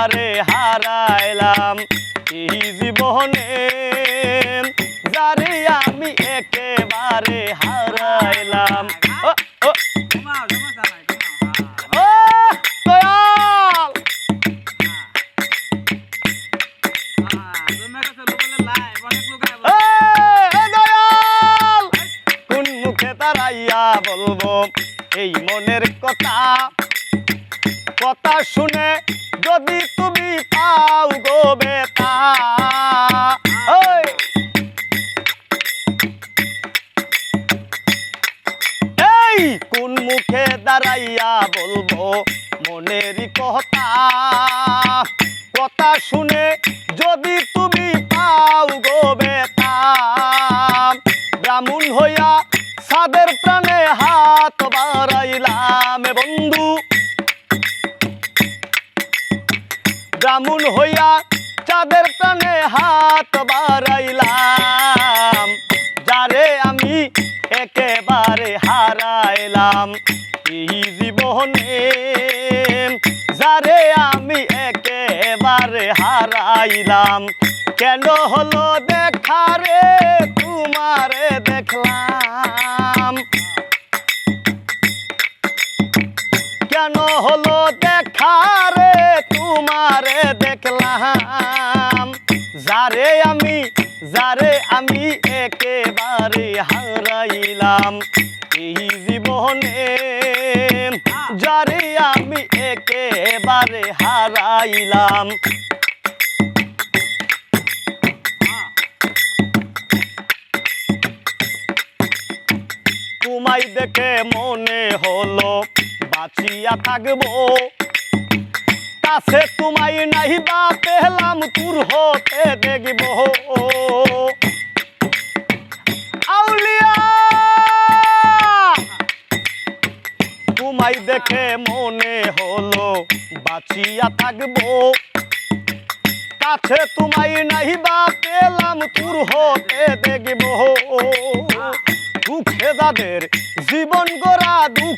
একেবারে হারাইলাম এই জীবনে? যারে আমি একেবারে হারাইলাম। বলব এই মনের কথা? কথা শুনে যদি তুমি পাও গো বেতা এই কোন মুখে দাঁড়াইয়া বলব মনেরই কথা? কথা শুনে যদি তুমি পাও গো বেতা ব্রাহ্মণ হইয়া সাদের প্রাণে হাত বাড়াইলাম বন্ধু। ব্রাহ্মণ হইয়া চাঁদের প্রাণে হাত বাড়াইলাম। যারে আমি একেবারে হারাইলাম। এই জীবনে যারে আমি একেবারে হারাইলাম। কেন হলো দেখারে তোমারে দেখলাম। কেন হলো দেখারে তোমারে দেখলাম। যারে আমি যারে আমি একেবারে হারাইলাম। এই জীবনে যারে আমি একেবারে হারাইলাম। তোমায় দেখে মনে হলো, বাঁচিয়া থাকব। কাছে তোমায় নাই বা পেলাম তুর হতে দেখব আউলিয়া তোমায় দেখে মনে হলো বাঁচিয়া থাকব কাছে তোমায় নাই বা পেলাম তুর হতে দেখব দুঃখে যাদের জীবন গড়া দুঃখ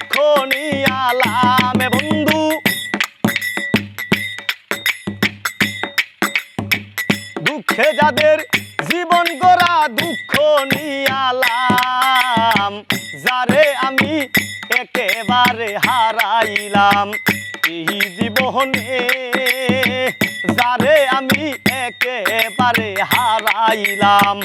দুঃখে যাদের জীবন গড়া দুঃখ নিয়ালাম যারে আমি একেবারে হারাইলাম এই জীবনে? যারে আমি একেবারে হারাইলাম